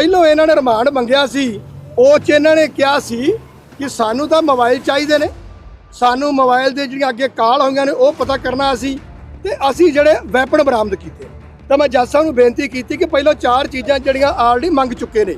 ਪਹਿਲੋਂ ਇਹਨਾਂ ਨੇ ਰਿਮਾਂਡ ਮੰਗਿਆ ਸੀ ਉਹ ਚ ਇਹਨਾਂ ਨੇ ਕਿਹਾ ਸੀ ਕਿ ਸਾਨੂੰ ਤਾਂ ਮੋਬਾਈਲ ਚਾਹੀਦੇ ਨੇ। ਸਾਨੂੰ ਮੋਬਾਈਲ ਦੇ ਜਿਹੜੀਆਂ ਅੱਗੇ ਕਾਲ ਹੋਈਆਂ ਨੇ ਉਹ ਪਤਾ ਕਰਨਾ ਅਸੀਂ ਤੇ ਅਸੀਂ ਜਿਹੜੇ ਵੈਪਨ ਬਰਾਮਦ ਕੀਤੇ। ਤਾਂ ਮੈਂ ਜੱਜ ਸਾਹਿਬ ਨੂੰ ਬੇਨਤੀ ਕੀਤੀ ਕਿ ਪਹਿਲਾਂ ਚਾਰ ਚੀਜ਼ਾਂ ਜਿਹੜੀਆਂ ਆਲਰੇਡੀ ਮੰਗ ਚੁੱਕੇ ਨੇ।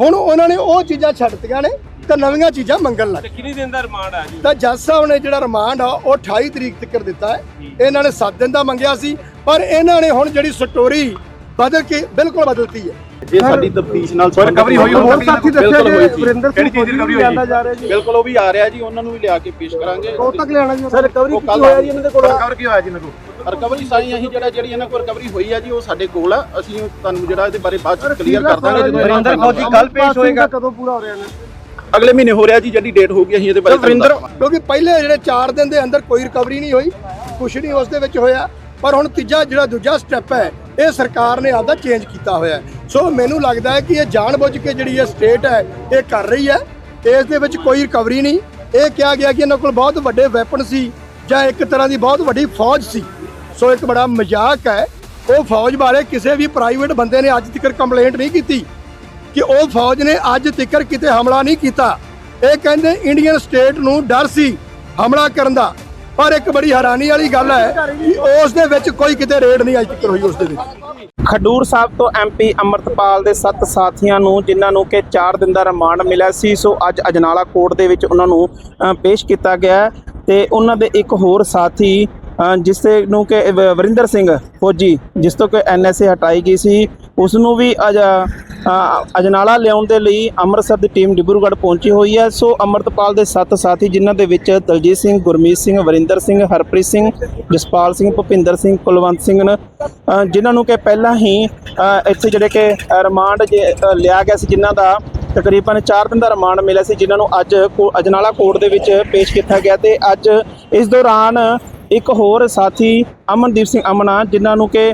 ਹੁਣ ਉਹਨਾਂ ਨੇ ਉਹ ਚੀਜ਼ਾਂ ਛੱਡਤੀਆਂ ਨੇ ਤੇ ਨਵੀਆਂ ਚੀਜ਼ਾਂ ਮੰਗਣ ਲੱਗ ਕਿੰਨੀ ਦਿਨ ਦਾ ਰਿਮਾਂਡ ਆ ਜੀ? ਤਾਂ ਜੱਜ ਸਾਹਿਬ ਨੇ ਜਿਹੜਾ ਰਿਮਾਂਡ ਆ ਉਹ 28 ਤਰੀਕ ਤੱਕ ਦਿੱਤਾ ਹੈ। ਇਹਨਾਂ ਨੇ 7 ਦਿਨ ਦਾ ਮੰਗਿਆ ਸੀ ਪਰ ਇਹਨਾਂ ਨੇ ਹੁਣ ਜਿਹੜੀ ਸਟੋਰੀ ਬਦਲ ਕੇ ਬਿਲਕੁਲ ਬਦਲਤੀ ਹੈ। ਜੇ ਸਾਡੀ ਤਫਤੀਸ਼ ਨਾਲ ਰਿਕਵਰੀ ਹੋਈ ਹੋਰ ਸਾਥੀ ਦੱਸਿਆ ਜੀ। ਵਰਿੰਦਰ ਸਿੰਘ ਕਿਹੜੀ recovery ਹੋਈ ਜਾ ਰਿਹਾ ਜੀ। ਬਿਲਕੁਲ ਉਹ ਵੀ ਆ ਰਿਹਾ ਜੀ ਉਹਨਾਂ ਨੂੰ ਵੀ ਲਿਆ ਕੇ ਪੇਸ਼ ਕਰਾਂਗੇ। ਉਹ ਤੱਕ ਲੈਣਾ ਜੀ। ਸਰ ਰਿਕਵਰੀ ਕੀ ਹੋਇਆ ਜੀ ਇਹਨਾਂ ਦੇ ਕੋਲ? ਰਿਕਵਰ ਕੀ ਹੋਇਆ ਜੀ ਇਹਨਾਂ ਕੋਲ? ਰਿਕਵਰੀ ਸਾਰੀ ਅਸੀਂ ਜਿਹੜਾ ਜਿਹੜੀ ਇਹਨਾਂ ਕੋਲ ਰਿਕਵਰੀ ਹੋਈ ਆ ਜੀ ਉਹ ਸਾਡੇ ਕੋਲ ਆ। ਅਸੀਂ ਤੁਹਾਨੂੰ ਜਿਹੜਾ ਇਹਦੇ ਬਾਰੇ ਬਾਅਦ ਚ ਕਲੀਅਰ ਕਰ ਦਾਂਗੇ ਜਦੋਂ ਵਰਿੰਦਰ ਫੌਜੀ ਕੱਲ ਪੇਸ਼ ਹੋਏਗਾ। ਕਦੋਂ ਪੂਰਾ ਹੋ ਰਿਹਾ ਨੇ ਅਗਲੇ ਮਹੀਨੇ ਹੋ ਰਿਹਾ ਜੀ ਜਿਹੜੀ ਡੇਟ ਹੋਊਗੀ ਅਸੀਂ ਇਹਦੇ ਬਾਰੇ ਵਰਿੰਦਰ। ਕਿਉਂਕਿ ਪਹਿਲੇ ਜਿਹੜੇ 4 ਦਿਨ ਦੇ ਅੰਦਰ ਕੋਈ ਰਿਕਵਰੀ ਨਹੀਂ ਹੋਈ ਕੁਛ ਨਹੀਂ ਉਸ ਦੇ ਵਿੱਚ ਹੋਇਆ। ਪਰ ਹੁਣ ਤੀਜਾ ਜਿਹੜਾ ਦੂਜਾ ਸਟੈਪ ਹੈ ਇਹ ਸਰਕਾਰ ਨੇ ਆਪਦਾ ਚੇਂਜ ਕੀਤਾ ਹੋਇਆ ਸੋ ਮੈਨੂੰ ਲੱਗਦਾ ਹੈ ਕਿ ਇਹ ਜਾਣਬੁੱਝ ਕੇ ਜਿਹੜੀ ਇਹ ਸਟੇਟ ਹੈ, ਇਹ ਕਰ ਰਹੀ ਹੈ। ਇਸ ਦੇ ਵਿੱਚ ਕੋਈ ਰਿਕਵਰੀ ਨਹੀਂ। ਇਹ ਕਿਹਾ ਗਿਆ ਕਿ ਇਹਨਾਂ ਕੋਲ ਬਹੁਤ ਵੱਡੇ ਵੈਪਨ ਸੀ ਜਾਂ ਇੱਕ ਤਰ੍ਹਾਂ ਦੀ ਬਹੁਤ ਵੱਡੀ ਫੌਜ ਸੀ। ਸੋ ਇੱਕ ਬੜਾ ਮਜ਼ਾਕ ਹੈ। ਉਹ ਫੌਜ ਬਾਰੇ ਕਿਸੇ ਵੀ ਪ੍ਰਾਈਵੇਟ ਬੰਦੇ ਨੇ ਅੱਜ ਤੱਕ ਕੰਪਲੇਂਟ ਨਹੀਂ ਕੀਤੀ ਕਿ ਉਹ ਫੌਜ ਨੇ ਅੱਜ ਤੱਕ ਕਿਤੇ ਹਮਲਾ ਨਹੀਂ ਕੀਤਾ। ਇਹ ਕਹਿੰਦੇ ਇੰਡੀਅਨ ਸਟੇਟ ਨੂੰ ਡਰ ਸੀ ਹਮਲਾ ਕਰਨ ਦਾ। ਪਰ ਇੱਕ ਬੜੀ ਹੈਰਾਨੀ ਵਾਲੀ ਗੱਲ ਹੈ ਕਿ ਉਸ ਦੇ ਵਿੱਚ ਕੋਈ ਕਿਤੇ ਰੇਡ ਨਹੀਂ ਅੱਜ ਤੱਕ ਹੋਈ ਉਸ ਦੇ ਵਿੱਚ। ਖਡੂਰ ਸਾਹਿਬ ਤੋਂ ਐਮਪੀ ਅਮਰਤਪਾਲ ਦੇ ਸੱਤ ਸਾਥੀਆਂ ਨੂੰ, ਜਿਨ੍ਹਾਂ ਨੂੰ ਕਿ 4 ਦਿਨ ਦਾ ਰਿਮਾਂਡ ਮਿਲਿਆ ਸੀ, ਸੋ ਅੱਜ ਅਜਨਾਲਾ ਕੋਰਟ ਦੇ ਵਿੱਚ ਉਹਨਾਂ ਨੂੰ ਪੇਸ਼ ਕੀਤਾ ਗਿਆ ਤੇ ਉਹਨਾਂ ਦੇ ਇੱਕ ਹੋਰ ਸਾਥੀ ਜਿਸ ਦੇ ਨੂੰ ਕਿ ਵਰਿੰਦਰ ਸਿੰਘ ਫੌਜੀ ਜਿਸ ਤੋਂ ਕਿ ਐਨਐਸਏ ਹਟਾਈ ਗਈ ਸੀ ਉਸ ਨੂੰ ਵੀ ਅਜ ਅਜਨਾਲਾ ਲਿਆਉਣ ਦੇ ਲਈ ਅੰਮ੍ਰਿਤਸਰ ਦੀ ਟੀਮ ਡਿਬਰੂਗੜ੍ਹ ਪਹੁੰਚੀ ਹੋਈ ਹੈ। ਸੋ ਅਮਰਤਪਾਲ ਦੇ ਸੱਤ ਸਾਥੀ ਜਿਨ੍ਹਾਂ ਦੇ ਵਿੱਚ ਦਲਜੀਤ ਸਿੰਘ ਗੁਰਮੀਤ ਸਿੰਘ ਵਰਿੰਦਰ ਸਿੰਘ ਹਰਪ੍ਰੀਤ ਸਿੰਘ ਜਸਪਾਲ ਸਿੰਘ ਭੁਪਿੰਦਰ ਸਿੰਘ ਕੁਲਵੰਤ ਸਿੰਘ ਜਿਨ੍ਹਾਂ ਨੂੰ ਕਿ ਪਹਿਲਾਂ ਹੀ ਇੱਥੇ ਜਿਹੜੇ ਕਿ ਰਿਮਾਂਡ ਜੇ, ਲਿਆ ਗਿਆ ਸੀ ਜਿਨ੍ਹਾਂ ਦਾ ਤਕਰੀਬਨ 4 ਦਿਨ ਦਾ ਰਿਮਾਂਡ ਮਿਲਿਆ ਸੀ ਜਿਨ੍ਹਾਂ ਨੂੰ ਅੱਜ ਕੋ- ਅਜਨਾਲਾ ਕੋਰਟ ਦੇ ਵਿੱਚ ਪੇਸ਼ ਕੀਤਾ ਗਿਆ ਤੇ ਅੱਜ ਇਸ ਦੌਰਾਨ ਇੱਕ ਹੋਰ ਸਾਥੀ ਅਮਨਦੀਪ ਸਿੰਘ ਅਮਨਾ, ਜਿਨ੍ਹਾਂ ਨੂੰ ਕਿ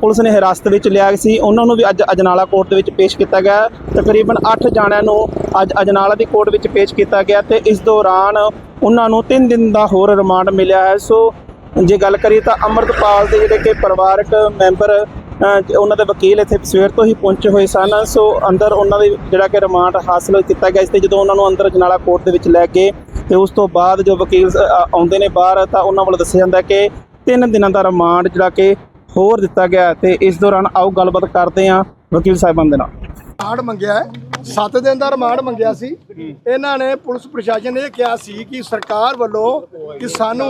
ਪੁਲਿਸ ਨੇ ਹਿਰਾਸਤ ਵਿੱਚ ਲਿਆ ਸੀ, ਉਹਨਾਂ ਨੂੰ ਵੀ ਅੱਜ ਅਜਨਾਲਾ ਕੋਰਟ ਦੇ ਵਿੱਚ ਪੇਸ਼ ਕੀਤਾ ਗਿਆ। ਤਕਰੀਬਨ 8 ਜਾਣਿਆਂ ਨੂੰ ਅੱਜ ਅਜਨਾਲਾ ਦੀ ਕੋਰਟ ਵਿੱਚ ਪੇਸ਼ ਕੀਤਾ ਗਿਆ ਤੇ ਇਸ ਦੌਰਾਨ ਉਹਨਾਂ ਨੂੰ 3 ਦਿਨ ਦਾ ਹੋਰ ਰਿਮਾਂਡ ਮਿਲਿਆ ਹੈ। ਸੋ, ਜੇ ਗੱਲ ਕਰੀਏ ਤਾਂ ਅੰਮ੍ਰਿਤਪਾਲ ਦੇ ਜਿਹੜੇ ਕਿ ਪਰਿਵਾਰਕ ਮੈਂਬਰ ਉਹਨਾਂ ਦੇ ਵਕੀਲ ਇੱਥੇ ਸਵੇਰ ਤੋਂ ਹੀ ਪਹੁੰਚੇ ਹੋਏ ਸਨ। ਸੋ, ਅੰਦਰ ਉਹਨਾਂ ਦੇ ਜਿਹੜਾ ਕਿ ਰਿਮਾਂਡ ਹਾਸਲ ਕੀਤਾ ਗਿਆ, ਇਸ ਤੇ ਜਦੋਂ ਉਹਨਾਂ ਨੂੰ ਅੰਦਰ ਜਨਾਲਾ ਕੋਰਟ ਦੇ ਵਿੱਚ ਲੈ ਕੇ ਤੇ ਉਸ ਤੋਂ ਬਾਅਦ ਜੋ ਵਕੀਲ ਆਉਂਦੇ ਨੇ ਬਾਹਰ, ਤਾਂ ਉਹਨਾਂ ਵੱਲੋਂ ਦੱਸਿਆ ਜਾਂਦਾ ਕਿ ਤਿੰਨ ਦਿਨਾਂ ਦਾ ਰਿਮਾਂਡ ਜਿਹੜਾ ਕਿ ਹੋਰ ਦਿੱਤਾ ਗਿਆ ਤੇ ਇਸ ਦੌਰਾਨ ਆਓ ਗੱਲਬਾਤ ਕਰਦੇ ਹਾਂ ਵਕੀਲ ਸਾਹਿਬਾਂ ਦੇ ਨਾਲ। ਰਿਮਾਂਡ ਮੰਗਿਆ ਹੈ। 7 ਦਿਨ ਦਾ ਰਿਮਾਂਡ ਮੰਗਿਆ ਸੀ। ਇਹਨਾਂ ਨੇ ਪੁਲਿਸ ਪ੍ਰਸ਼ਾਸਨ ਨੇ ਇਹ ਕਿਹਾ ਸੀ ਕਿ ਸਰਕਾਰ ਵੱਲੋਂ ਕਿ ਸਾਨੂੰ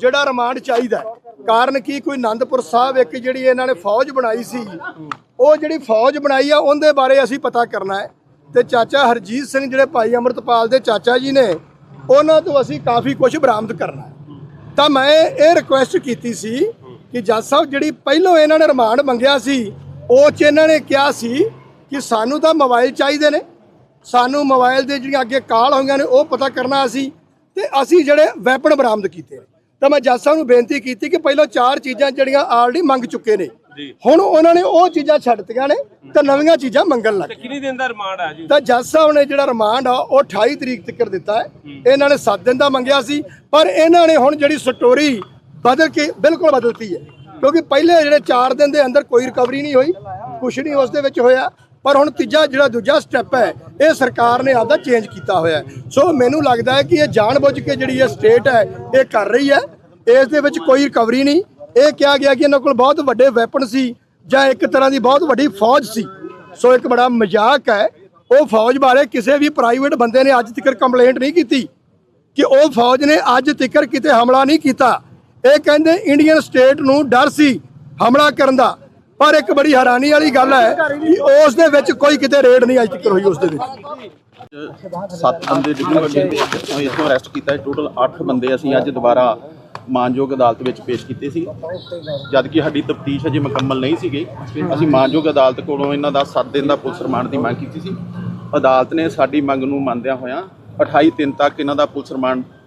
ਜਿਹੜਾ ਰਿਮਾਂਡ ਚਾਹੀਦਾ ਕਾਰਨ ਕੀ? ਕੋਈ ਆਨੰਦਪੁਰ ਸਾਹਿਬ ਇੱਕ ਜਿਹੜੀ ਇਹਨਾਂ ਨੇ ਫੌਜ ਬਣਾਈ ਸੀ, ਉਹ ਜਿਹੜੀ ਫੌਜ ਬਣਾਈ ਆ, ਉਹਦੇ ਬਾਰੇ ਅਸੀਂ ਪਤਾ ਕਰਨਾ ਹੈ। ਤੇ ਚਾਚਾ ਹਰਜੀਤ ਸਿੰਘ, ਜਿਹੜੇ ਭਾਈ ਅਮਰਤਪਾਲ ਦੇ ਚਾਚਾ ਜੀ ਨੇ ਉਹਨਾਂ ਤੋਂ ਅਸੀਂ ਕਾਫੀ ਕੁਝ ਬਰਾਮਦ ਕਰਨਾ ਤਾਂ ਮੈਂ ਇਹ ਰਿਕੁਐਸਟ ਕੀਤੀ ਸੀ ਕਿ ਜੱਜ ਸਾਹਿਬ ਜਿਹੜੀ ਪਹਿਲੋਂ ਇਹਨਾਂ ਨੇ ਰਿਮਾਂਡ ਮੰਗਿਆ ਸੀ, ਉਹ ਚ ਇਹਨਾਂ ਨੇ ਕਿਹਾ ਸੀ ਕਿ ਸਾਨੂੰ ਤਾਂ ਮੋਬਾਈਲ ਚਾਹੀਦੇ ਨੇ। ਸਾਨੂੰ ਮੋਬਾਈਲ ਦੇ ਜਿਹੜੀਆਂ ਅੱਗੇ ਕਾਲ ਹੋਈਆਂ ਨੇ, ਉਹ ਪਤਾ ਕਰਨਾ ਅਸੀਂ ਤੇ ਅਸੀਂ ਜਿਹੜੇ ਵੈਪਨ ਬਰਾਮਦ ਕੀਤੇ ਨੇ। ਤਾਂ ਮੈਂ ਜੱਜ ਸਾਹਿਬ ਨੂੰ ਬੇਨਤੀ ਕੀਤੀ ਕਿ ਪਹਿਲਾਂ ਚਾਰ ਚੀਜ਼ਾਂ ਜਿਹੜੀਆਂ ਆਲਰੇਡੀ ਮੰਗ ਚੁੱਕੇ ਨੇ ਹੁਣ ਉਹਨਾਂ ਨੇ ਉਹ ਚੀਜ਼ਾਂ ਛੱਡਤੀਆਂ ਨੇ ਤੇ ਨਵੀਆਂ ਚੀਜ਼ਾਂ ਮੰਗਣ ਲੱਗ ਤੇ ਕਿੰਨੀ ਦਿਨ ਦਾ ਰਿਮਾਂਡ ਆ ਜੀ? ਤਾਂ ਜੱਜ ਸਾਹਿਬ ਨੇ ਜਿਹੜਾ ਰਿਮਾਂਡ ਆ ਉਹ 28 ਤਰੀਕ ਤੱਕ ਦਿੱਤਾ ਹੈ। ਇਹਨਾਂ ਨੇ 7 ਦਿਨ ਦਾ ਮੰਗਿਆ ਸੀ ਪਰ ਇਹਨਾਂ ਨੇ ਹੁਣ ਜਿਹੜੀ ਸਟੋਰੀ ਬਦਲ ਕੇ ਬਿਲਕੁਲ ਬਦਲਤੀ ਹੈ। ਕਿਉਂਕਿ ਪਹਿਲੇ ਜਿਹੜੇ 4 ਦਿਨ ਦੇ ਅੰਦਰ ਕੋਈ ਰਿਕਵਰੀ ਨਹੀਂ ਹੋਈ ਕੁਛ ਨਹੀਂ ਉਸ ਦੇ ਵਿੱਚ ਹੋਇਆ ਪਰ ਹੁਣ ਤੀਜਾ ਜਿਹੜਾ ਦੂਜਾ ਸਟੈਪ ਹੈ ਇਹ ਸਰਕਾਰ ਨੇ ਆਪਦਾ ਚੇਂਜ ਕੀਤਾ ਹੋਇਆ ਸੋ ਮੈਨੂੰ ਲੱਗਦਾ ਹੈ ਕਿ ਇਹ ਜਾਣਬੁੱਝ ਕੇ ਜਿਹੜੀ ਇਹ ਸਟੇਟ ਹੈ ਇਹ ਕਰ ਰਹੀ ਹੈ। ਇਸ ਦੇ ਵਿੱਚ ਕੋਈ ਰਿਕਵਰੀ ਨਹੀਂ। ਇਹ ਕਿਹਾ ਗਿਆ ਕਿ ਇਹਨਾਂ ਕੋਲ ਬਹੁਤ ਵੱਡੇ ਵੈਪਨ ਸੀ ਜਾਂ ਇੱਕ ਤਰ੍ਹਾਂ ਦੀ ਬਹੁਤ ਵੱਡੀ ਫੌਜ ਸੀ। ਸੋ ਇੱਕ ਬੜਾ ਮਜ਼ਾਕ ਹੈ। ਉਹ ਫੌਜ ਬਾਰੇ ਕਿਸੇ ਵੀ ਪ੍ਰਾਈਵੇਟ ਬੰਦੇ ਨੇ ਅੱਜ ਤੱਕ ਕੰਪਲੇਂਟ ਨਹੀਂ ਕੀਤੀ ਕਿ ਉਹ ਫੌਜ ਨੇ ਅੱਜ ਤੱਕ ਕਿਤੇ ਹਮਲਾ ਨਹੀਂ ਕੀਤਾ। ਇਹ ਕਹਿੰਦੇ ਇੰਡੀਅਨ ਸਟੇਟ ਨੂੰ ਡਰ ਸੀ ਹਮਲਾ ਕਰਨ ਦਾ। ਪਰ ਇੱਕ ਬੜੀ ਹੈਰਾਨੀ ਵਾਲੀ ਗੱਲ ਹੈ ਕਿ ਉਸ ਦੇ ਵਿੱਚ ਕੋਈ ਕਿਤੇ ਰੇਡ ਨਹੀਂ ਅੱਜ ਤੱਕ ਹੋਈ ਉਸ ਦੇ ਵਿੱਚ। ਸੱਤ ਬੰਦੇ ਡਿਬਰੂਗੜ੍ਹ ਦੇ ਤੋਂ ਇੱਥੋਂ ਅਰੈਸਟ ਕੀਤਾ। ਟੋਟਲ 8 ਬੰਦੇ ਅਸੀਂ ਅੱਜ ਦੁਬਾਰਾ ਮਾਨਯੋਗ ਅਦਾਲਤ ਵਿੱਚ ਪੇਸ਼ ਕੀਤੇ ਸੀ। ਜਦਕਿ ਸਾਡੀ ਤਫਤੀਸ਼ ਅਜੇ ਮੁਕੰਮਲ ਨਹੀਂ ਸੀਗੀ, ਅਸੀਂ ਮਾਨਯੋਗ ਅਦਾਲਤ ਕੋਲੋਂ ਇਹਨਾਂ ਦਾ 7 ਦਿਨ ਦਾ ਪੁਲਿਸ ਰਿਮਾਂਡ ਦੀ ਮੰਗ ਕੀਤੀ ਸੀ। ਅਦਾਲਤ ਨੇ ਸਾਡੀ ਮੰਗ ਨੂੰ ਮੰਨਦਿਆਂ ਹੋਇਆਂ 28 ਦਿਨ ਤੱਕ ਇਹਨਾਂ ਦਾ ਪੁਲਿਸ ਰਿਮਾਂਡ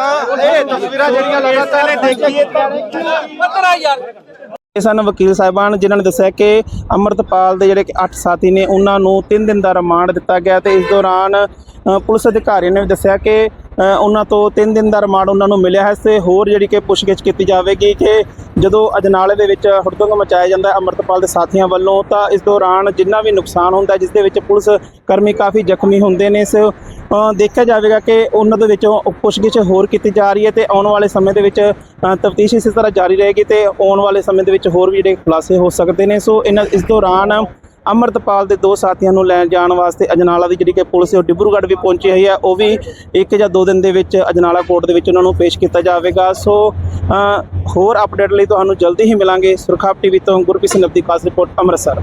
ਇਹ ਤਸਵੀਰਾਂ ਜਿਹੜੀਆਂ ਲਗਾਤਾਰ ਦੇਖੀਏ ਇਹ ਸਨ ਵਕੀਲ ਸਾਹਿਬਾਨ ਜਿਨ੍ਹਾਂ ਨੇ ਦੱਸਿਆ ਕਿ ਅੰਮ੍ਰਿਤਪਾਲ ਦੇ ਜਿਹੜੇ ਕਿ 8 ਸਾਥੀ ਨੇ ਉਹਨਾਂ ਨੂੰ 3 ਦਿਨ ਦਾ ਰਿਮਾਂਡ ਦਿੱਤਾ ਗਿਆ ਤੇ ਇਸ ਦੌਰਾਨ ਪੁਲਿਸ ਅਧਿਕਾਰੀ ਨੇ ਵੀ ਦੱਸਿਆ ਕਿ ਉਹਨਾਂ ਤੋਂ 3 ਦਿਨ ਦਾ ਰਿਮਾਂਡ ਉਹਨਾਂ ਨੂੰ ਮਿਲਿਆ ਹੈ। ਤੇ ਹੋਰ ਜਿਹੜੀ ਕਿ ਪੁੱਛਗਿੱਛ ਕੀਤੀ ਜਾਵੇਗੀ ਕਿ ਜਦੋਂ ਅਜਨਾਲੇ ਦੇ ਵਿੱਚ ਹੁੜਦੰਗ ਮਚਾਇਆ ਜਾਂਦਾ ਹੈ ਅੰਮ੍ਰਿਤਪਾਲ ਦੇ ਸਾਥੀਆਂ ਵੱਲੋਂ, ਤਾਂ ਇਸ ਦੌਰਾਨ ਜਿੰਨਾ ਵੀ ਨੁਕਸਾਨ ਹੁੰਦਾ ਜਿਸ ਦੇ ਵਿੱਚ ਪੁਲਿਸ ਕਰਮੀ ਕਾਫੀ ਜ਼ਖਮੀ ਹੁੰਦੇ ਨੇ। ਇਸ ਦੇਖਿਆ ਜਾਵੇਗਾ ਕਿ ਉਹਨਾਂ ਦੇ ਵਿੱਚੋਂ ਪੁੱਛਗਿੱਛ ਹੋਰ ਕੀਤੀ ਜਾ ਰਹੀ ਹੈ ਤੇ ਆਉਣ ਵਾਲੇ ਸਮੇਂ ਦੇ ਵਿੱਚ ਤਫਤੀਸ਼ ਇਸੇ ਤਰ੍ਹਾਂ ਜਾਰੀ ਰਹੇਗੀ ਤੇ ਆਉਣ ਵਾਲੇ ਸਮੇਂ ਦੇ ਵਿੱਚ ਹੋਰ ਵੀ ਜਿਹੜੇ ਖੁਲਾਸੇ ਹੋ ਸਕਦੇ ਨੇ। ਸੋ ਇਹਨਾਂ, ਇਸ ਦੌਰਾਨ ਅੰਮ੍ਰਿਤਪਾਲ ਦੇ ਦੋ ਸਾਥੀਆਂ ਨੂੰ ਲੈਣ ਜਾਣ ਵਾਸਤੇ ਅਜਨਾਲਾ ਦੀ ਜਿਹੜੀ ਕਿ ਪੁਲਿਸ ਉਹ ਡਿਬਰੂਗੜ੍ਹ ਵੀ ਪਹੁੰਚੀ ਹੋਈ ਹੈ। ਉਹ ਵੀ ਇੱਕ ਜਾਂ ਦੋ ਦਿਨ ਦੇ ਵਿੱਚ ਅਜਨਾਲਾ ਕੋਰਟ ਦੇ ਵਿੱਚ ਉਹਨਾਂ ਨੂੰ ਪੇਸ਼ ਕੀਤਾ ਜਾਵੇਗਾ। ਸੋ ਹੋਰ ਅਪਡੇਟ ਲਈ ਤੁਹਾਨੂੰ ਜਲਦੀ ਹੀ ਮਿਲਾਂਗੇ। ਸੁਰਖਾਪ ਟੀਵੀ ਤੋਂ ਗੁਰਪ੍ਰੀਤ ਸਿੰਘ ਨਬਦੀ ਖਾਸ ਰਿਪੋਰਟ, ਅੰਮ੍ਰਿਤਸਰ।